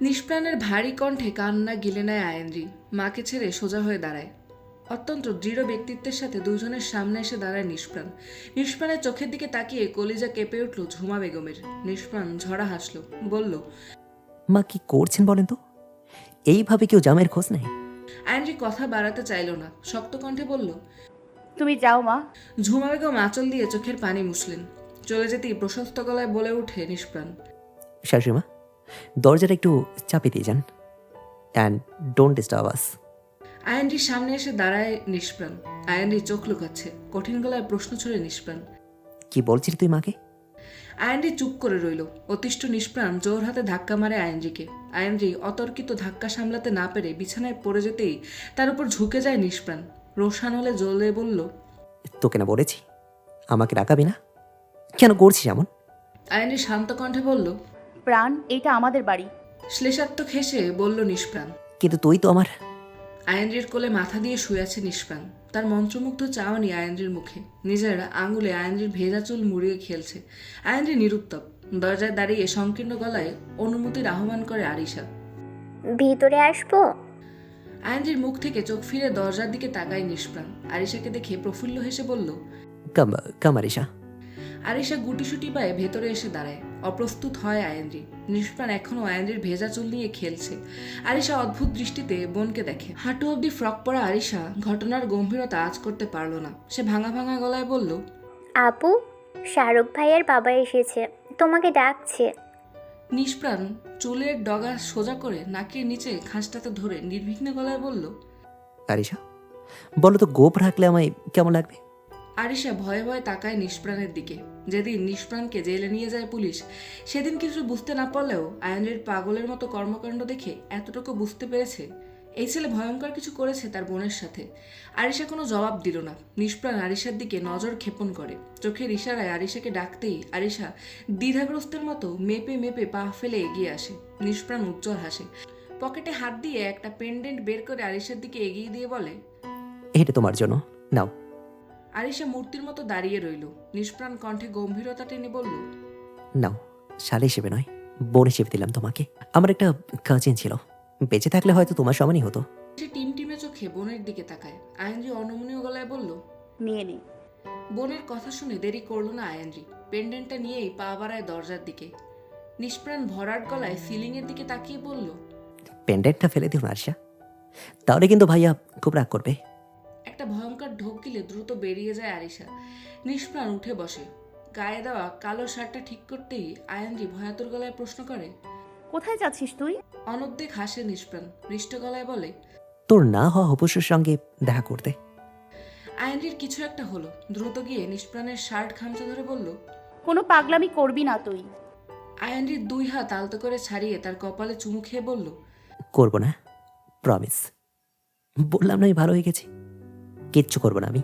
নিষ্প্রাণের ভারী কণ্ঠে কান্না গিলে নেয় আয়েন্দ্রি। মাকে ছেড়ে সোজা হয়ে দাঁড়ায়। অত্যন্ত দৃঢ় ব্যক্তিত্বের সাথে দুজনের সামনে এসে দাঁড়ায় নিষ্প্রাণ। নিষ্প্রাণের চোখের দিকে তাকিয়ে কলিজা কেঁপে উঠল ঝুমা বেগমের। নিষ্প্রাণ ঝরা হাসল বলল মা কি করছেন বলেন তো? এইভাবে কেউ জামের খোঁজ নেই আয়েন্দ্রি কথা বাড়াতে চাইল না শক্ত কণ্ঠে বলল তুমি যাও মা। ঝুমা বেগম আঁচল দিয়ে চোখের পানি মুছলেন। চলে যেতেই প্রশস্ত গলায় বলে ওঠে নিষ্প্রাণ। শাশুড়িমা দরজাটা একটু চাপে দিয়ে যান। অ্যান্ড ডোন্ট ডিস্টার্ব আস আয়েন্দ্রির সামনে এসে দাঁড়ায় নিষ্প্রাণ। আয়েন্দ্রি চোখ লুকাচ্ছে কঠিন গলায় প্রশ্ন ছড়ে নিষ্প্রাণ। কি বলছিলি তুই মাকে? আয়েন্দ্রি চুপ করে রইল। অতিষ্ঠ নিষ্প্রাণ জোর হাতে ধাক্কা মারে আয়েন্দ্রিকে আয়েন্দ্রি অতর্কিত ধাক্কা সামলাতে না পেরে বিছানায় পড়ে যেতেই তার উপর ঝুঁকে যায় নিষ্প্রাণ। রোশান হলে জ্বলে বলল তোকে না বলেছি? আমাকে রাখাবি না? কেন করছিস এমন? আয়েন্দ্রি শান্ত কণ্ঠে বলল প্রাণ এটা আমাদের বাড়ি। শ্লেষাত্মক হেসে বলল নিষ্প্রাণ। কিন্তু তুই তো আমার। আয়েন্দ্রির কোলে মাথা দিয়ে শুয়ে আছে নিষ্প্রাণ। তার মন্ত্রমুগ্ধ চাওয়ানি আয়েন্দ্রির মুখে। নিজের আঙুলে আয়েন্দ্রির ভেজা চুল মুড়িয়ে খেলছে। আয়েন্দ্রি নিরুত্তপ। দরজায় দাঁড়িয়ে সংকীর্ণ গলায় অনুমতির আহ্বান করে আরিশা। ভিতরে আসব? আয়েন্দ্রির মুখ থেকে চোখ ফিরে দরজার দিকে তাকায় নিষ্প্রাণ। আরিশাকে দেখে প্রফুল্ল হেসে বলল কাম কামারিসা আরিশা গুটিসুটি পায়ে ভেতরে এসে দাঁড়ায়। অপ্রস্তুত হয় আয়েন্দ্রি। নিষ্প্রাণ এখনও আয়েন্দ্রির ভেজা চুল নিয়ে খেলছে। আরিশা অদ্ভুত দৃষ্টিতে বোনকে দেখে। হাঁটু অবধি ফ্রক পরা আরিশা ঘটনার গম্ভীরতা আজ করতে পারল না। সে ভাঙা ভাঙা গলায় বলল আপু শাহরুখ ভাইয়ের বাবা এসেছে। তোমাকে ডাকছে। নিষ্প্রাণ চুলের ডগা সোজা করে নাকের নিচে খাঁজটাতে ধরে নির্বিঘ্ন গলায় বলল আরিশা বলো তো গোপ রাখলে আমায় কেমন লাগবে? আরিশা ভয়ে ভয়ে তাকায় নিষ্প্রাণের দিকে। যেদিন নিষ্প্রাণকে জেলে নিয়ে যায় পুলিশ, সেদিন কিছু বুঝতে না পারলেও আয়নের পাগলের মতো কর্মকাণ্ড দেখে এতটুকু বুঝতে পেরেছে। এই ছেলে ভয়ঙ্কর কিছু করেছে তার বোনের সাথে। আরিশা কোনো জবাব দিল না। নিষ্প্রাণ আরিশার দিকে নজর ক্ষেপণ করে। চোখের ইশারায় আরিশাকে ডাকতেই আরিশা দ্বিধাগ্রস্তের মতো মেপে মেপে পা ফেলে এগিয়ে আসে। নিষ্প্রাণ উজ্জ্বল হাসে। পকেটে হাত দিয়ে একটা পেন্ডেন্ট বের করে আরিশার দিকে এগিয়ে দিয়ে বলে, এটা তোমার জন্য। নাও। আরিশা মূর্তির মতো দাঁড়িয়ে রইল। নিষ্প্রাণ কণ্ঠে গম্ভীরতা টেনে বলল নাও শালে হিসেবে নয় বোন হিসেবে দিলাম তোমাকে। আমার একটা কাজিন ছিল। বেঁচে থাকলে হয়তো তোমার সমানই হতো। সে টিম টিমে চোখে বোনের দিকে তাকায়। আয়নজি অনমনীয় গলায় বলল নিয়ে নে বোনের কথা শুনে দেরি করল না আয়নজি। পেন্ডেন্টটা নিয়েই পা বাড়ায় দরজার দিকে। নিষ্প্রাণ ভরাট গলায় সিলিংয়ের দিকে তাকিয়ে বলল পেন্ডেন্টটা ফেলে দিও না আরশা। তাহলে কিন্তু ভাইয়া খুব রাগ করবে। একটা ভয়ঙ্কর ঢোক গিলে দ্রুত বেরিয়ে যায় আরিশা। নিষ্প্রাণ উঠে বসে। গায়ে দেওয়া কালো শার্টটা ঠিক করতেই আয়নজি ভয়াতুর গলায় প্রশ্ন করে কোথায় যাচ্ছিস তুই? অনদ্দেক হাসে নিষ্প্রাণ পৃষ্ঠ গলায় বলে তোর না হওয়া অবশ্যের সঙ্গে দেখা করতে। আয়নজির কিছু একটা হলো। দ্রুত গিয়ে নিষ্প্রাণের শার্ট খামচে ধরে বলল কোনো পাগলামি করবি না তুই। আয়ানজির দুই হাত আলতো করে ছাড়িয়ে তার কপালে চুমু খেয়ে বলল করব না প্রমিস বললাম না আমি ভালো হয়ে গেছি। কিচ্ছু করব না আমি।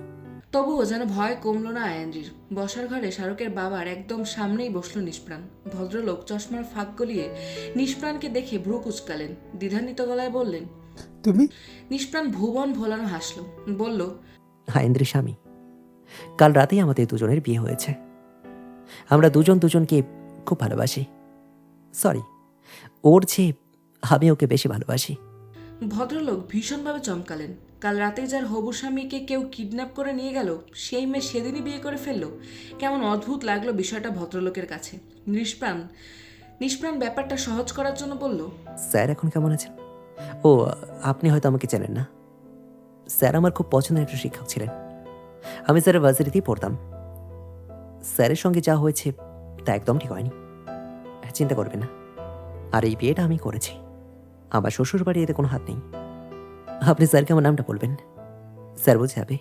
তবুও যেন ভয় কমলো না আয়ানজির বসার ঘরে শাহরুখের বাবার একদম সামনেই বসল নিষ্প্রাণ। ভদ্রলোক চশমার ফাঁক গলিয়ে নিষ্প্রাণকে দেখে ভ্রু কুচকালেন। দ্বিধান্বিত গলায় বললেন তুমি? নিষ্প্রাণ ভুবন ভোলানো হাসলো। বলল হায়েন্দ্রের স্বামী কাল রাতেই আমাদের দুজনের বিয়ে হয়েছে। আমরা দুজন দুজনকে খুব ভালোবাসি। সরি ওর চেয়ে আমি ওকে বেশি ভালোবাসি। ভদ্রলোক ভীষণভাবে চমকালেন। কাল রাতে যার হবু স্বামীকে কেউ কিডন্যাপ করে নিয়ে গেল, সেই মেয়ে সেদিনই বিয়ে করে ফেলল। কেমন অদ্ভুত লাগল বিষয়টা ভদ্রলোকের কাছে। নিষ্প্রাণ নিষ্প্রাণ ব্যাপারটা সহজ করার জন্য বলল, স্যার, এখন কেমন আছেন? ও, আপনি হয়তো আমাকে চেনেন না। স্যার আমার খুব পছন্দের একটা শিক্ষক ছিলেন। আমি স্যারের ভার্সিটিতেই পড়তাম। স্যারের সঙ্গে যা হয়েছে তা একদম ঠিক হয়নি। চিন্তা করবেন না। আর এই বিয়েটা আমি করেছি। আমার শ্বশুর বাড়ি এতে কোনো হাত নেই। আপনি স্যারকে আমার নামটা বলবেন। স্যার বুঝে যাবে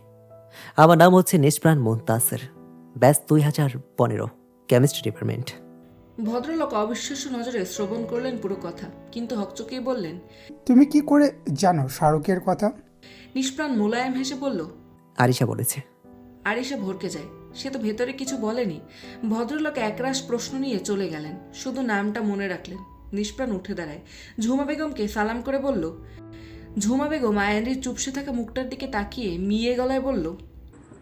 আমার নাম হচ্ছে নিষ্প্রাণ মোন্তাসের। ব্যাস দুই হাজার পনেরো। Chemistry department. ভদ্রলোক অবিশ্বাস্য নজরে শ্রবণ করলেন পুরো কথা কিন্তু হকচকিয়ে বললেন তুমি কি করে জানো শাহরুখের কথা? নিষ্প্রাণ মোলায়েম হেসে বলল আরিশা বলেছে। আরিশা ভরকে যায়। সে তো ভেতরে কিছু বলেনি। ভদ্রলোক একরাশ প্রশ্ন নিয়ে চলে গেলেন। শুধু নামটা মনে রাখলেন। নিষ্প্রাণ উঠে দাঁড়ায়। ঝুমা বেগমকে সালাম করে বলল ঝুমা বেগম আয়ানির চুপসে থাকা মুখটার দিকে তাকিয়ে মিয়ে গলায় বলল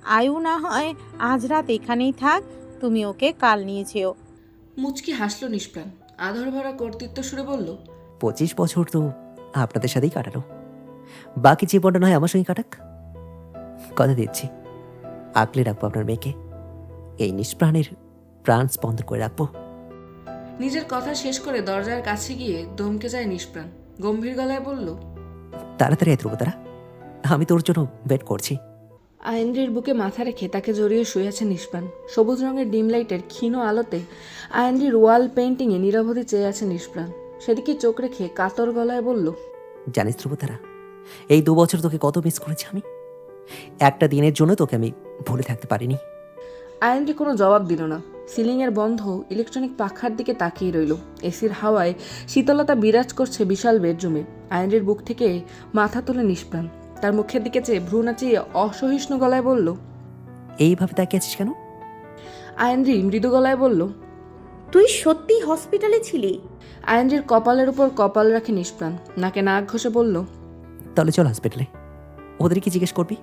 আয়ু না হয় আজ রাত এখানেই থাক তুমি ওকে কাল নিয়ে যেও। মুচকি হাসল নিষ্প্রাণ। আধর ভরা কর্তৃত্ব সুরে বলল পঁচিশ বছর তো আপনাদের সাথেই কাটালো বাকি জীবনটা নয় আমার সঙ্গে কাটাক। কথা দিচ্ছি আঁকলে রাখব আপনার মেয়েকে। এই নিষ্প্রাণের প্রাণ স্পন্দন করে রাখব। নিজের কথা শেষ করে দরজার কাছে গিয়ে দমকে যায় নিষ্প্রাণ। গম্ভীর গলায় বলল তাড়াতাড়ি এত তারা আমি তোর জন্য ওয়েট করছি। আয়েন্দ্রির বুকে মাথা রেখে তাকে জড়িয়ে শুয়ে আছে নিষ্প্রাণ। সবুজ রঙের ডিম লাইটের ক্ষীণ আলোতে আয়েন্দ্রির ওয়াল পেন্টিংয়ে নিরবধি চেয়ে আছে নিষ্প্রাণ। সেদিকে চোখ রেখে কাতর গলায় বলল জানিস ধ্রুবতারা এই দু বছর তোকে কত মিস করেছি আমি? একটা দিনের জন্য তোকে আমি ভুলে থাকতে পারিনি। আয়েন্দ্রি কোনো জবাব দিল না। সিলিংয়ের বন্ধ ইলেকট্রনিক পাখার দিকে তাকিয়ে রইল। এসির হাওয়ায় শীতলতা বিরাজ করছে বিশাল বেডরুমে। আয়েন্দ্রির বুক থেকে মাথা তুলে নিষ্প্রাণ। তার মুখের দিকে চেয়ে ভ্রু নাচিয়ে অসহিষ্ণু গলায় বলল এইভাবে তাকিয়ে আছিস কেন? আয়েন্দ্রি মৃদু গলায় বলল তুই সত্যি হসপিটালে ছিলি? আয়েন্দ্রির কপালের উপর কপাল রাখে নিষ্প্রাণ। নাকে নাক ঘষে বলল তাহলে চল হসপিটালে ওদের কি জিজ্ঞেস করবি?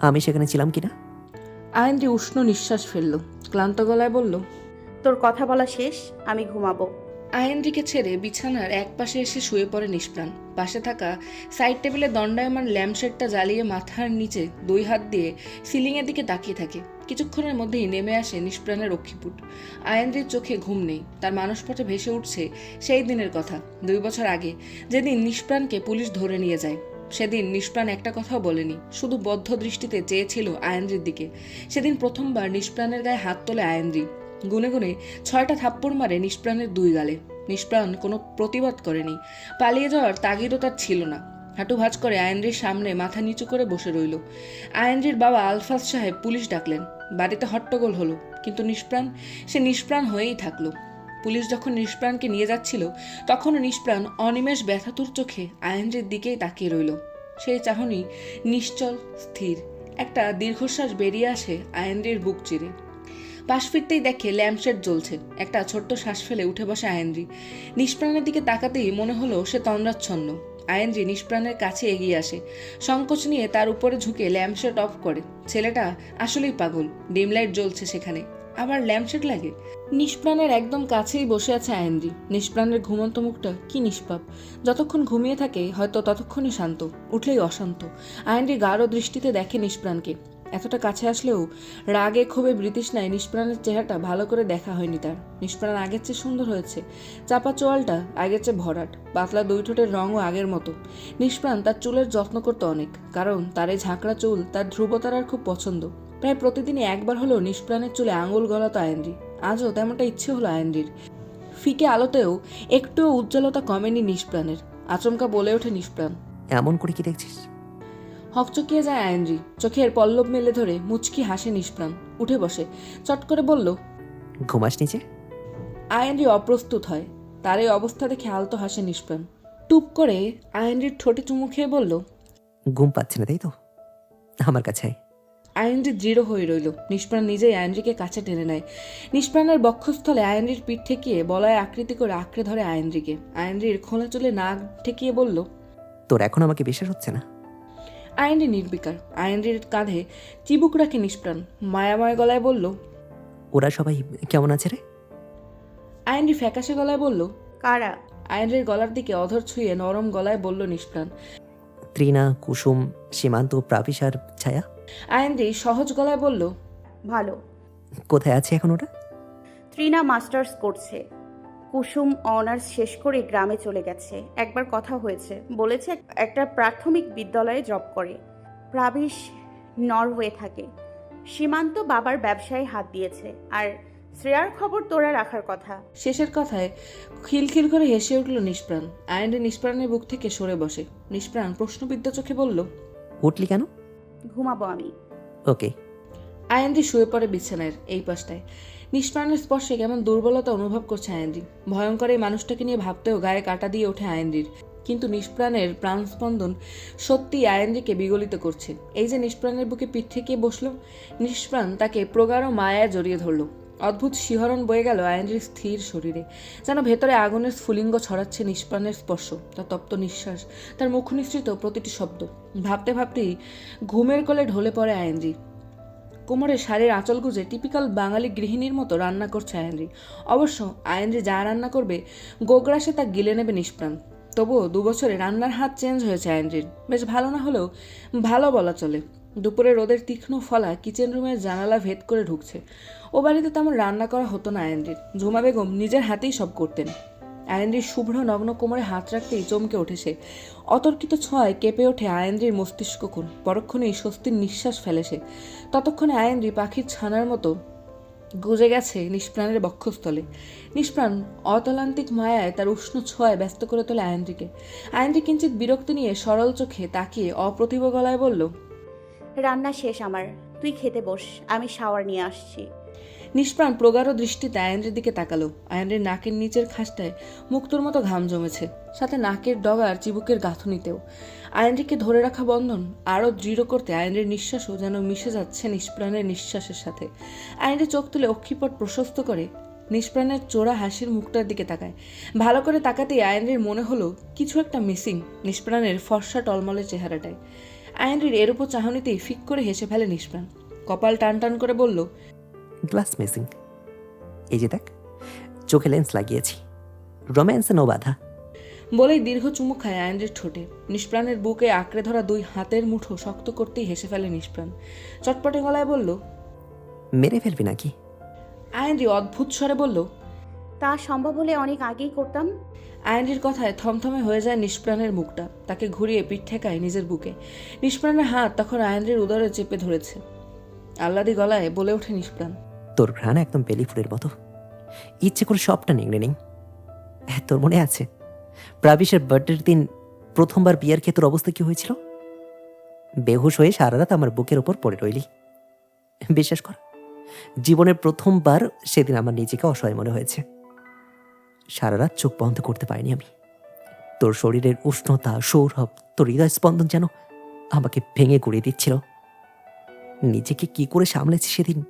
আমি সেখানে ছিলাম কিনা? আয়েন্দ্রি উষ্ণ নিঃশ্বাস ফেলল। ক্লান্ত গলায় বলল তোর কথা বলা শেষ আমি ঘুমাবো। আয়েন্দ্রিকে ছেড়ে বিছানার এক পাশে এসে শুয়ে পড়ে নিষ্প্রাণ। পাশে থাকা সাইড টেবিলে দণ্ডায়মান ল্যাম্পশেডটা জ্বালিয়ে মাথার নিচে দুই হাত দিয়ে সিলিংয়ের দিকে তাকিয়ে থাকে। কিছুক্ষণের মধ্যেই নেমে আসে নিষ্প্রাণের রক্ষীপুট আয়েন্দ্রির চোখে ঘুম নেই তার মানসপটে ভেসে উঠছে সেই দিনের কথা দুই বছর আগে যেদিন নিষ্প্রাণকে পুলিশ ধরে নিয়ে যায়। সেদিন নিষ্প্রাণ একটা কথাও বলেনি, শুধু বদ্ধ দৃষ্টিতে চেয়েছিল আয়েন্দ্রির দিকে। সেদিন প্রথমবার নিষ্প্রাণের গায়ে হাত তোলে আয়েন্দ্রি। গুনে গুনে ছয়টা থাপ্পড় মারে নিষ্প্রাণের দুই গালে। নিষ্প্রাণ কোনো প্রতিবাদ করেনি। পালিয়ে যাওয়ার তাগিদও তার ছিল না। হাঁটু ভাঁজ করে আয়েন্দ্রির সামনে মাথা নিচু করে বসে রইল। আয়েন্দ্রির বাবা আলফাজ সাহেব পুলিশ ডাকলেন। বাড়িতে হট্টগোল হলো, কিন্তু নিষ্প্রাণ, সে নিষ্প্রাণ হয়েই থাকল। পুলিশ যখন নিষ্প্রাণকে নিয়ে যাচ্ছিল, তখনও নিষ্প্রাণ অনিমেষ ব্যথাতুর চোখে আয়েন্দ্রির দিকেই তাকিয়ে রইল। সেই চাহনি নিশ্চল, স্থির, একটা দীর্ঘশ্বাস বেরিয়ে আসে আয়েন্দ্রির বুক চিরে। পাশ ফিরতেই দেখে ল্যাম্পশেড জ্বলছে, একটা ছোট্ট শ্বাস ফেলে উঠে বসে আয়েন্দ্রি। নিষ্প্রাণের দিকে তাকাতেই মনে হলো সে তন্দ্রাচ্ছন্ন। আয়েন্দ্রি নিষ্প্রাণের কাছে এগিয়ে আসে, সংকোচ নিয়ে তার উপরে ঝুঁকে ল্যাম্পশেড অফ করে। ছেলেটা আসলেই পাগল ডিম লাইট জ্বলছে সেখানে। আবার ল্যাম্পশেড লাগে? নিষ্প্রাণের একদম কাছেই বসে আছে আয়েন্দ্রি। নিষ্প্রাণের ঘুমন্ত মুখটা কি নিষ্পাপ। যতক্ষণ ঘুমিয়ে থাকে, হয়তো ততক্ষণই শান্ত, উঠলেই অশান্ত। আয়েন্দ্রি গাঢ় দৃষ্টিতে দেখে নিষ্প্রাণকে। এতটা কাছে আসলেও রাগে ক্ষোভে বৃতৃষ্ণায় নিষ্প্রাণের চেহারাটা ভালো করে দেখা হয়নি তার। নিষ্প্রাণ আগের চেয়ে সুন্দর হয়েছে। চাপা চোয়ালটা আগের চেয়ে ভরাট, পাতলা দুই ঠোঁটের রঙও আগের মতো। নিষ্প্রাণ তার চুলের যত্ন করতো অনেক, কারণ তার এই ঝাঁকড়া চুল তার ধ্রুবতারার খুব পছন্দ। প্রায় প্রতিদিনই একবার হলেও নিষ্প্রাণের চুলে আঙুল গলাতো আয়েন্দ্রি। আজও তেমনটা ইচ্ছে হলো আয়েন্দ্রির। ফিকে আলোতেও একটুও উজ্জ্বলতা কমেনি নিষ্প্রাণের। আচমকা বলে ওঠে নিষ্প্রাণ। এমন করে কি দেখছিস? হকচকিয়ে যায় আয়েন্দ্রি। চোখের পল্লব মেলে ধরে মুচকি হাসে নিষ্প্রাণ। উঠে বসে। চট করে বলল ঘুমাস নিচে? আয়েন্দ্রি অপ্রস্তুত হয়। তার এই অবস্থা দেখে আলতো হাসে নিষ্প্রাণ। টুপ করে আয়েন্দ্রির ঠোঁটে চুমু খেয়ে বলল ঘুম পাচ্ছে না তাই তো? আমার কাছে আয়। আয়েন্দ্রি দৃঢ় হয়ে রইল। নিষ্প্রাণ নিজেই আয়েন্দ্রিকে কাছে টেনে নেয়। নিষ্প্রাণের বক্ষস্থলে আয়েন্দ্রির পিঠ ঠেকিয়ে বলয় আকৃতি করে আঁকড়ে ধরে আয়েন্দ্রিকে আয়েন্দ্রির খোলা চলে নাক ঠেকিয়ে বলল তোর এখন আমাকে বিশ্বাস হচ্ছে না? আয়েন্দ্রি নির্বিকার। আয়েন্দ্রির কাঁধে চিবুক রাখে নিষ্প্রাণ। মায়াময় গলায় বলল ওরা সবাই কেমন আছে রে? আয়েন্দ্রি ফ্যাকাশে গলায় বলল কারা? আয়েন্দ্রির গলার দিকে অধর ছুঁয়ে নরম গলায় বলল নিষ্প্রাণ ত্রিনা কুসুম সীমান্ত প্রাপিসার ছায়া? আয়েন্দ্রি সহজ গলায় বলল ভালো। কোথায় আছে এখন ওটা? ত্রিনা মাস্টার্স করছে। কুসুম অনার্স শেষ করে গ্রামে চলে গেছে। একবার কথা হয়েছে। বলেছে একটা প্রাথমিক বিদ্যালয়ে জব করে। প্রাবিশ নরওয়ে থাকে। সীমান্ত বাবার ব্যবসায় হাত দিয়েছে। আর শ্রেয়ার খবর তোরা রাখার কথা। শেষের কথায় খিলখিল করে হেসে উঠল নিষ্প্রাণ। আয়েন্দ্রি নিষ্প্রাণের বুক থেকে সরে বসে। নিষ্প্রাণ প্রশ্নবিদ্ধ চোখে বলল উঠলি কেন? ঘুমাবো আমি। ওকে। আয়ান্দি শুয়ে পড়ে বিছানার এই পাশটায়। নিষ্প্রাণের স্পর্শে কেমন দুর্বলতা অনুভব করছে আয়ান্দি ভয়ঙ্কর এই মানুষটাকে নিয়ে ভাবতেও গায়ে কাটা দিয়ে ওঠে আয়ান্দির কিন্তু নিষ্প্রাণের প্রাণস্পন্দন সত্যি আয়ান্দিকে বিগলিত করছে। এই যে নিষ্প্রাণের বুকে পিঠ থেকে বসল নিষ্প্রাণ তাকে প্রগাঢ় মায়া জড়িয়ে ধরলো। অদ্ভুত শিহরণ বয়ে গেল আয়েন্দ্রির স্থির শরীরে। যেন ভেতরে আগুনের স্ফুলিঙ্গ ছড়াচ্ছে নিষ্প্রাণের স্পর্শ, তার তপ্ত নিঃশ্বাস, তার মুখ নিঃসৃত প্রতিটি শব্দ। ভাবতে ভাবতেই ঘুমের কোলে ঢলে পড়ে আয়েন্দ্রি কোমরে শাড়ির আঁচল গুজে টিপিক্যাল বাঙালি গৃহিণীর মতো রান্না করছে আয়েন্দ্রি অবশ্য আয়েন্দ্রি যা রান্না করবে গোগ্রাসে তা গিলে নেবে নিষ্প্রাণ। তবুও দুবছরে রান্নার হাত চেঞ্জ হয়েছে আইনরির বেশ ভালো না হলেও ভালো বলা চলে। দুপুরে রোদের তীক্ষ্ণ ফলা কিচেন রুমের জানালা ভেদ করে ঢুকছে। ও বাড়িতে তেমন রান্না করা হতো না আইনরির ঝুমা বেগম নিজের হাতেই সব করতেন। আয়েন্দ্রির শুভ্র নগ্ন কোমরে হাত রাখতেই চমকে ওঠে সে। অতর্কিত ছোঁয়ায় কেঁপে ওঠে আয়েন্দ্রির মস্তিষ্ক কোণ পরক্ষণেই স্বস্তির নিঃশ্বাস ফেলে সে। ততক্ষণে আয়েন্দ্রি পাখির ছানার মতো গুজে গেছে নিষ্প্রাণের বক্ষস্থলে। নিষ্প্রাণ অতলান্তিক মায়ায় তার উষ্ণ ছোঁয়ায় ব্যস্ত করে তোলে আয়েন্দ্রিকে। আয়েন্দ্রি কিঞ্চিত বিরক্তি নিয়ে সরল চোখে তাকিয়ে অপ্রতিভ গলায় বলল রান্না শেষ আমার। তুই খেতে বস, আমি শাওয়ার নিয়ে আসছি। নিষ্প্রাণ প্রগাঢ় দৃষ্টিতে আয়েন্দ্রের দিকে তাকালো। আয়েন্দ্রের নাকের নিচের খাসটায় মুক্তোর মতো ঘাম জমেছে, সাথে নাকের ডগার চিবুকের গাঁথুনিতেও। আয়েন্দ্রিকে ধরে রাখা বন্ধন আরও দৃঢ় করতে আয়েন্দ্রের নিঃশ্বাসও যেন মিশে যাচ্ছে নিষ্প্রাণের নিঃশ্বাসের সাথে। আয়েন্দ্রি চোখ তুলে অক্ষিপট প্রশস্ত করে নিষ্প্রাণের চোরা হাসির মুখটার দিকে তাকায়। ভালো করে তাকাতেই আয়েন্দ্রির মনে হলো, কিছু একটা মিসিং নিষ্প্রাণের ফর্সা টলমলের চেহারাটায়। আয়েন্দ্রির এর উপর চাহনিতেই ফিক করে হেসে ফেলে নিষ্প্রাণ। কপাল টান টান করে বলল গ্লাস মিসিং। এই যে দেখ চোখে লেন্স লাগিয়েছি। রোম্যান্সে নো বাধা। বলেই দীর্ঘ চুমুক খায় আয়েন্দ্রের ঠোঁটে। নিষ্প্রাণের বুকে আঁকড়ে ধরা দুই হাতের মুঠো শক্ত করতেই হেসে ফেলে নিষ্প্রাণ। চটপটে গলায় বলল মেরে ফেলবি নাকি? আয়েন্দ্রি অদ্ভুত স্বরে বলল তা সম্ভব হলে অনেক আগেই করতাম। আয়েন্দ্রির কথায় থমথমে হয়ে যায় নিষ্প্রাণের মুখটা। তাকে ঘুরিয়ে পিঠ ঠেকায় নিজের বুকে। নিষ্প্রাণের হাত তখন আয়েন্দ্রির উদরে চেপে ধরেছে। আহ্লাদি গলায় বলে ওঠে নিষ্প্রাণ, তোর ঘ্রাণ একদম বেলি ফুলের মতো। ইচ্ছে করে সবটা নিংড়ে নেই হ্যাঁ তোর মনে আছে? প্রাবিশের বার্থডের দিন প্রথমবার বিয়ার খেয়ে অবস্থা কি হয়েছিল? বেহুশ হয়ে সারা রাত আমার বুকের ওপর পড়ে রইলি। বিশ্বাস কর, জীবনের প্রথমবার সেদিন আমার নিজেকে অসহায় মনে হয়েছে। সারা রাত চোখ বন্ধ করতে পারিনি আমি। তোর শরীরের উষ্ণতা সৌরভ তোর হৃদয় স্পন্দন যেন আমাকে ভেঙে গুড়িয়ে দিচ্ছিল। নিজেকে কি করে সামলেছি সেদিন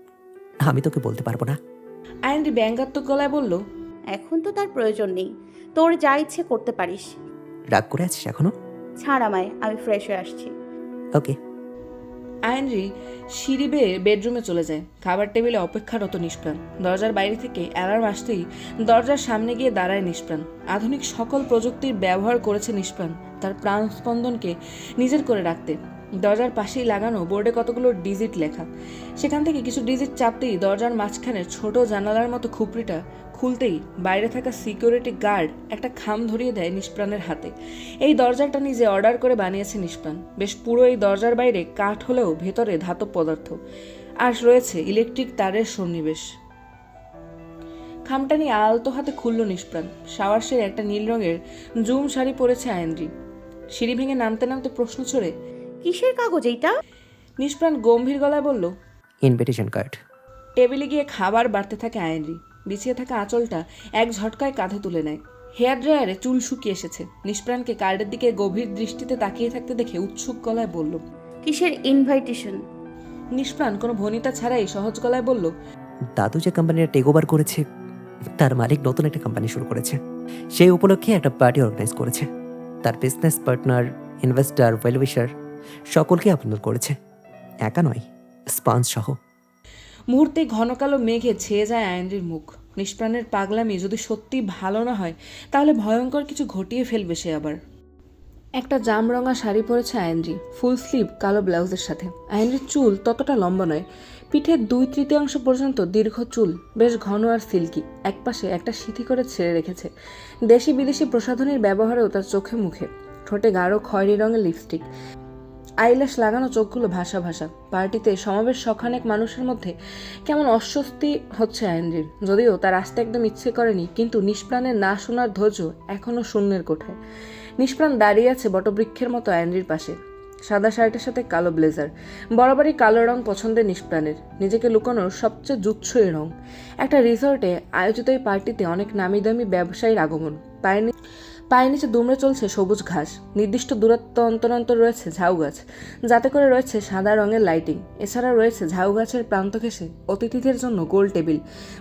আমি তোকে বলতে পারব না। আয়েন্দ্রি ব্যঙ্গাত্মক গলায় বলল এখন তো তার প্রয়োজন নেই। তোর যা ইচ্ছে করতে পারিস। রাগ করে আছিস এখনও? ছাড় আমায় আমি ফ্রেশ হয়ে আসছি। ওকে আয়েনরি সিঁড়ি বেয়ে বেডরুমে চলে যায়। খাবার টেবিলে অপেক্ষারত নিষ্প্রাণ। দরজার বাইরে থেকে অ্যালার্ম আসতেই দরজার সামনে গিয়ে দাঁড়ায় নিষ্প্রাণ। আধুনিক সকল প্রযুক্তির ব্যবহার করেছে নিষ্প্রাণ, তার প্রাণ স্পন্দনকে নিজের করে রাখতে। দরজার পাশেই লাগানো বোর্ডে কতগুলো ডিজিট লেখা। সেখান থেকে কিছু ডিজিট চাপতেই দরজার মাঝখানে ছোট জানালার মতো খুপড়িটা খুলতেই বাইরে থাকা সিকিউরিটি গার্ড একটা খাম ধরিয়ে দেয় নিষ্প্রাণের হাতে। এই দরজাটা নিজে অর্ডার করে বানিয়েছে নিষ্প্রাণ। বেশ পুরো এই দরজার বাইরে কাঠ হলেও ভেতরে ধাতব পদার্থ। আর রয়েছে ইলেকট্রিক তারের সন্নিবেশ। খামটা নিয়ে আলতো হাতে খুলল নিষ্প্রাণ। শাওয়ার সেরে একটা নীল রঙের জুম শাড়ি পরেছে আয়েন্দ্রি সিঁড়ি ভেঙে নামতে নামতে প্রশ্ন ছড়ে কিসের কাগজ এইটা? নিষ্প্রাণ গম্ভীর গলায় বলল ইনভিটেশন কার্ড। টেবিলে গিয়ে খাবার বাড়তে থাকে আয়েনরি। বিছিয়ে থাকা আঁচলটা এক ঝটকায় কাঁধে তুলে নেয়। হেয়ার ড্রায়ারে চুল শুকিয়ে এসেছে। নিষ্প্রাণকে কার্ডের দিকে গভীর দৃষ্টিতে তাকিয়ে থাকতে দেখে উৎসুক গলায় বলল কিসের ইনভাইটেশন নিষ্প্রাণ কোনো ভনিতা ছাড়াই সহজ গলায় বলল দাদু যে কোম্পানিটা টেক ওভার করেছে তার মালিক নতুন একটা কোম্পানি শুরু করেছে। সেই উপলক্ষে একটা পার্টি অর্গানাইজ করেছে। তার বিজনেস পার্টনার ইনভেস্টার ওয়েলউইশার সকলকে আপনার করেছে। একা নয় স্পন্স সহ। মুহূর্তে ঘন কালো মেঘে ছেয়ে যায় আয়েন্দ্রির মুখ। নিষ্প্রাণের পাগলামি যদি সত্যি ভালো না হয়, তাহলে ভয়ঙ্কর কিছু ঘটিয়ে ফেলবে সে আবার। একটা জামরঙা শাড়ি পরেছে আয়েন্দ্রি, ফুল স্লিভ, কালো ব্লাউজের সাথে। আয়েন্দ্রির চুল ততটা লম্বা নয়। পিঠের দুই তৃতীয়াংশ পর্যন্ত দীর্ঘ চুল, বেশ ঘন আর সিল্কি। একপাশে একটা সিঁথি করে ছেড়ে রেখেছে। দেশি বিদেশি প্রসাধনীর ব্যবহারেও তার চোখে মুখে। ঠোঁটে গাঢ় খয়েরি রঙের লিপস্টিক। আইল্যাশ লাগানো চোখগুলো ভাসা ভাসা। পার্টিতে সমাবেশ শখানেক মানুষের মধ্যে কেমন অস্বস্তি হচ্ছে আইনরির যদিও তার আসতে একদম ইচ্ছে করেনি, কিন্তু নিষ্প্রাণের না শোনার ধৈর্য এখনও শূন্যের কোঠায়। নিষ্প্রাণ দাঁড়িয়ে আছে বটবৃক্ষের মতো আইনরির পাশে। সাদা শার্টের সাথে কালো ব্লেজার। বরাবরই কালো রং পছন্দের নিষ্প্রাণের। নিজেকে লুকানোর সবচেয়ে জুৎসই রং। একটা রিসর্টে আয়োজিত এই পার্টিতে অনেক নামি দামি ব্যবসায়ীর আগমন। পায়ের নি- পায়ের নিচে দুমড়ে চলছে সবুজ ঘাস। নির্দিষ্ট দূরত্ব অন্তর অন্তর রয়েছে ঝাউ গাছ। যাতে করে রয়েছে সাদা রঙের লাইটিং। এছাড়া রয়েছে ঝাউ গাছের প্রান্ত ঘেঁষে অতিথিদের জন্য গোল টেবিল।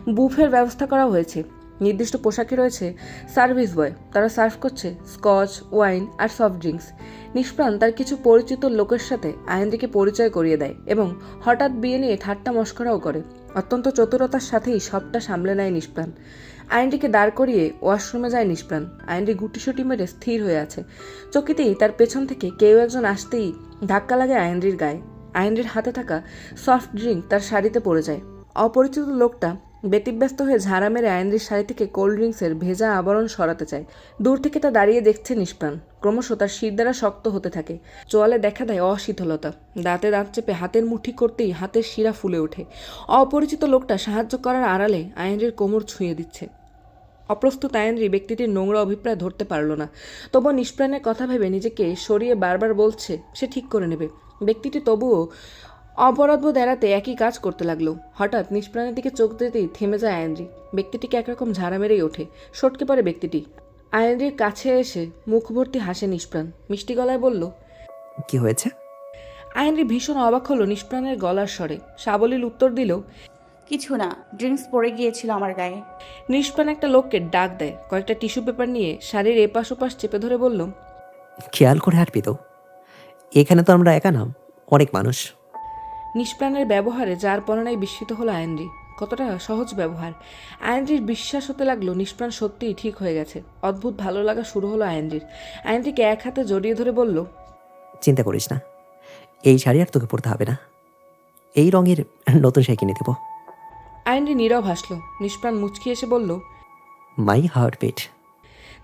বুফের ব্যবস্থা করা হয়েছে। নির্দিষ্ট পোশাকে রয়েছে সার্ভিস বয়। তারা সার্ভ করছে স্কচ, ওয়াইন আর সফট ড্রিঙ্কস। নিষ্প্রাণ তার কিছু পরিচিত লোকের সাথে আয়েন্দ্রিকে পরিচয় করিয়ে দেয় এবং হঠাৎ বিয়ে নিয়ে ঠাট্টা মস্করাও করে। অত্যন্ত চতুরতার সাথেই সবটা সামলে নেয় নিষ্প্রাণ। আইনটিকে দাঁড় করিয়ে ওয়াশরুমে যায় নিষ্প্রাণ। আইনটি গুটিসুটি মেরে স্থির হয়ে আছে। চকিতেই তার পেছন থেকে কেউ একজন আসতেই ধাক্কা লাগে আইনরির গায়ে। আইনরির হাতে থাকা সফট ড্রিঙ্ক তার শাড়িতে পড়ে যায়। অপরিচিত লোকটা ব্যতিব্যস্ত হয়ে ঝাড়া মেরে আইনরির শাড়ি থেকে কোল্ড ড্রিঙ্কসের ভেজা আবরণ সরাতে চায়। দূর থেকে তা দাঁড়িয়ে দেখছে নিষ্প্রাণ। ক্রমশ তার শির দ্বারা শক্ত হতে থাকে। চোয়ালে দেখা দেয় অশীতলতা। দাঁতে দাঁত চেপে হাতের মুঠি করতেই হাতের শিরা ফুলে ওঠে। অপরিচিত লোকটা সাহায্য করার আড়ালে আইনরির কোমর ছুঁয়ে দিচ্ছে। অপ্রস্তুত আইনরি ব্যক্তিটির নোংরা অভিপ্রায় ধরতে পারল না। তবুও নিষ্প্রাণের কথা ভেবে নিজেকে সরিয়ে বারবার বলছে সে ঠিক করে নেবে। ব্যক্তিটি তবুও অপরাধবোধ এড়াতে একই কাজ করতে লাগল। হঠাৎ নিষ্প্রাণের দিকে চোখ দিতেই থেমে যায় আইনরি। ব্যক্তিটিকে একরকম ঝাড়া মেরেই ওঠে। সটকে পড়ে ব্যক্তিটি। আইনরির কাছে এসে মুখ ভর্তি হাসে নিষ্প্রাণ। মিষ্টি গলায় বলল কি হয়েছে? আইনরি ভীষণ অবাক হলো নিষ্প্রাণের গলার স্বরে। সাবলীল উত্তর দিল কিছু না ড্রিঙ্কস পড়ে গিয়েছিল আমার গায়ে। নিষ্প্রাণ একটা লোককে ডাক দেয় কয়েকটা টিস্যু পেপার নিয়ে শাড়ির এপাশ ওপাশ চেপে ধরে বলল খেয়াল করে হাঁটবি তো। এখানে তো আমরা একা নাম অনেক মানুষ। নিষ্প্রাণের ব্যবহারে যার পরনাই বিস্মিত হলো আইনরি। কতটা সহজ ব্যবহার। আইনরির বিশ্বাস হতে লাগল নিষ্প্রাণ সত্যিই ঠিক হয়ে গেছে। অদ্ভুত ভালো লাগা শুরু হলো আইনরির। আইনরিকে এক হাতে জড়িয়ে ধরে বলল চিন্তা করিস না এই শাড়ি আর তোকে পরতে হবে না। এই রঙের নতুন শাড়ি কিনে দেবো। আইনরি নীরব হাসলো। নিষ্প্রাণ মুচকি এসে বলল মাই হার্ট বিট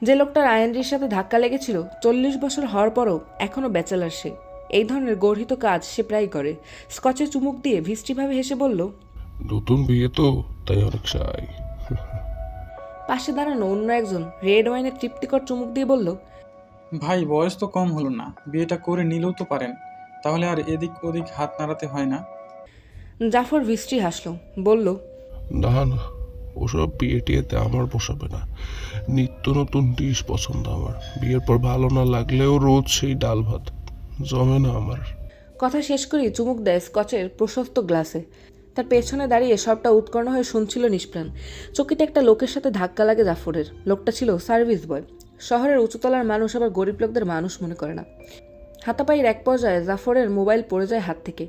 যে লোকটার আইনরির সাথে ধাক্কা লেগেছিল চল্লিশ বছর হওয়ার পরও এখনও ব্যাচেলার সে। এই ধরনের গর্হিত কাজ সে প্রায় করে। স্কচে চুমুক দিয়ে ভিস্টিভাবে হেসে বলল নতুন বিয়ে তো তাই অনেক চাই। পাশে দাঁড়ানো অন্য একজন রেড ওয়াইনের তৃপ্তিকর চুমুক দিয়ে বলল ভাই বয়স তো কম হলো না। বিয়েটা করে নিলেও তো পারেন। তাহলে আর এদিক ওদিক হাত নাড়াতে হয় না। জাফর ভিস্টি হাসলো বলল না না ওসব বিয়ে টিয়েতে আমার পোষাবে না। নিত্য নতুন ডিশ পছন্দ আমার। বিয়ের পর ভালো না লাগলেও রোজ সেই ডাল ভাত। জমে না আমার। কথা শেষ করেই চুমুক দেয় স্কচের প্রশস্ত গ্লাসে। তার পেছনে দাঁড়িয়ে সবটা উৎকর্ণ হয়ে শুনছিল নিষ্প্রাণ। চকিতে একটা লোকের সাথে ধাক্কা লাগে জাফরের। লোকটা ছিল সার্ভিস বয়। শহরের উঁচুতলার মানুষ আবার গরিব লোকদের মানুষ মনে করে না। হাতাপাইয়ের এক পর্যায়ে জাফরের মোবাইল পড়ে যায় হাত থেকে।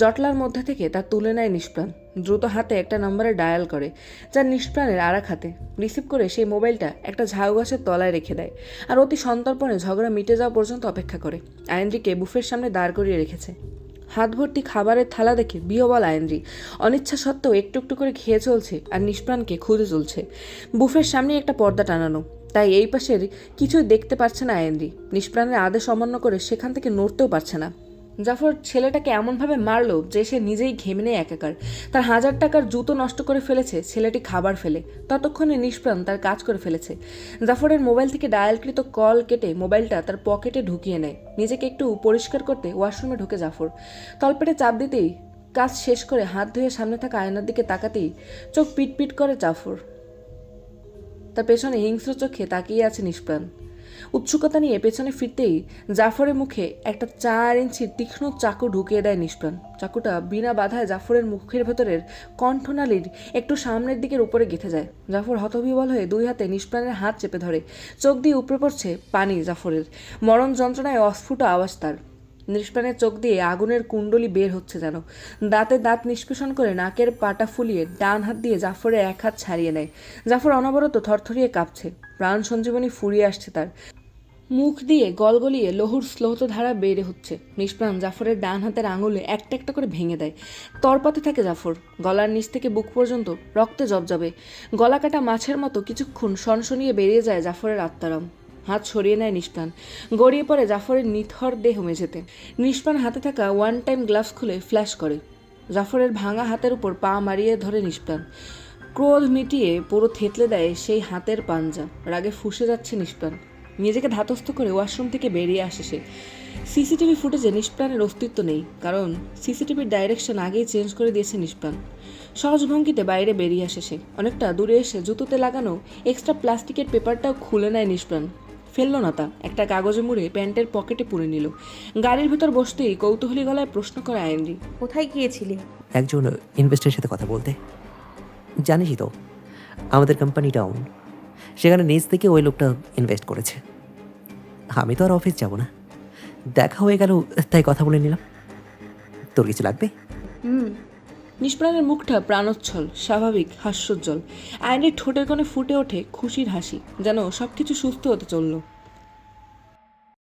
জটলার মধ্যে থেকে তা তুলে নেয় নিষ্প্রাণ। দ্রুত হাতে একটা নম্বরে ডায়াল করে, যা নিষ্প্রাণের আর এক হাতে। রিসিভ করে সেই মোবাইলটা একটা ঝাউ গাছের তলায় রেখে দেয় আর অতি সন্তর্পণে ঝগড়া মিটে যাওয়া পর্যন্ত অপেক্ষা করে। আইনরিকে বুফের সামনে দাঁড় করিয়ে রেখেছে। হাত ভর্তি খাবারের থালা দেখে বিহবল আইনরি অনিচ্ছা সত্ত্বেও একটু একটু করে খেয়ে চলছে আর নিষ্প্রাণকে খুঁজে চলছে বুফের সামনে একটা পর্দা টানানো। তাই এই পাশের কিছুই দেখতে পারছে না আইনরি নিষ্প্রাণের আদেশ অমান্য করে সেখান থেকে নড়তেও পারছে না। জাফর ছেলেটাকে এমনভাবে মারলো যে সে নিজেই ঘেমে নেয় একাকার। তার হাজার টাকার জুতো নষ্ট করে ফেলেছে, ছেলেটি খাবার ফেলে। ততক্ষণে নিষ্প্রাণ তার কাজ করে ফেলেছে। জাফরের মোবাইল থেকে ডায়ালকৃত কল কেটে মোবাইলটা তার পকেটে ঢুকিয়ে নেয়। নিজেকে একটু পরিষ্কার করতে ওয়াশরুমে ঢুকে জাফর। তলপেটে চাপ দিতেই কাজ শেষ করে হাত ধুয়ে সামনে থাকা আয়নার দিকে তাকাতেই চোখ পিটপিট করে জাফর। তার পেছনে হিংস্র চোখে তাকিয়ে আছে নিষ্প্রাণ। উৎসুকতা নিয়ে পেছনে ফিরতেই জাফরের মুখে একটা চার ইঞ্চির তীক্ষ্ণ চাকু ঢুকিয়ে দেয় নিষ্প্রাণ। চাকুটা বিনা বাধায় জাফরের মুখের ভেতরের কণ্ঠনালীর একটু সামনের দিকের উপরে গেঁথে যায়। জাফর হতবিবল হয়ে দুই হাতে নিষ্প্রাণের হাত চেপে ধরে। চোখ দিয়ে উপরে পড়ছে পানি জাফরের। মরণ যন্ত্রণায় অস্ফুট আওয়াজ তার। নিষ্প্রাণের চোখ দিয়ে আগুনের কুণ্ডলি বের হচ্ছে যেন। দাঁতে দাঁত নিষ্পেষণ করে নাকের পাটা ফুলিয়ে ডান হাত দিয়ে জাফরের এক হাত ছাড়িয়ে নেয়। জাফর অনবরত থরথরিয়ে কাঁপছে। প্রাণ সঞ্জীবনী ফুরিয়ে আসছে তার। মুখ দিয়ে গলগলিয়ে লহুর স্লোত ধারা বেড়ে হচ্ছে। নিষ্প্রাণ জাফরের ডান হাতের আঙুলে একটা একটা করে ভেঙে দেয়। তরপাতে থাকে জাফর। গলার নিচ থেকে বুক পর্যন্ত রক্তে জবজবে। গলা কাটা মাছের মতো কিছুক্ষণ সনসনিয়ে বেরিয়ে যায় জাফরের আত্মারাম। হাত সরিয়ে নেয় নিষ্প্রাণ। গড়িয়ে পড়ে জাফরের নিথর দেহ মেঝেতে। নিষ্প্রাণ হাতে থাকা ওয়ান টাইম গ্লাভস খুলে ফ্ল্যাশ করে। জাফরের ভাঙা হাতের উপর পা মারিয়ে ধরে নিষ্প্রাণ। ক্রোধ মিটিয়ে পুরো থেতলে দেয় সেই হাতের পাঞ্জা। রাগে ফুসে যাচ্ছে নিষ্প্রাণ। নিজেকে ধাতস্থ করে ওয়াশরুম থেকে বেরিয়ে আসে সে। সিসিটিভি ফুটেজে নিষ্প্রাণের অস্তিত্ব নেই, কারণ সিসিটিভির ডাইরেকশন আগেই চেঞ্জ করে দিয়েছে নিষ্প্রাণ। সহজ ভঙ্গিতে বাইরে বেরিয়ে আসে সে। অনেকটা দূরে এসে জুতোতে লাগানো এক্সট্রা প্লাস্টিকের পেপারটাও খুলে নেয় নিষ্প্রাণ। ফেলল না তা। একটা কাগজে মুড়ে প্যান্টের পকেটে পুরে নিল। গাড়ির ভেতর বসতেই কৌতূহলী গলায় প্রশ্ন করে আইনরি কোথায় গিয়েছিলি? একজন ইনভেস্টারের সাথে কথা বলতে। জানিসই তো আমাদের কোম্পানি ডাউন সেখানে নিজ থেকে ওই লোকটা ইনভেস্ট করেছে। আমি তো আর অফিস যাব না। দেখা হয়ে গেল তাই কথা বলে নিলাম। তোর কিছু লাগবে? হুম। নিষ্প্রাণের মুখটা প্রাণোচ্ছল, স্বাভাবিক, হাস্যোজ্জ্বল। আয়নের ঠোঁটের কোণে ফুটে ওঠে খুশির হাসি, যেন সব কিছু সুস্থ হতে চলল।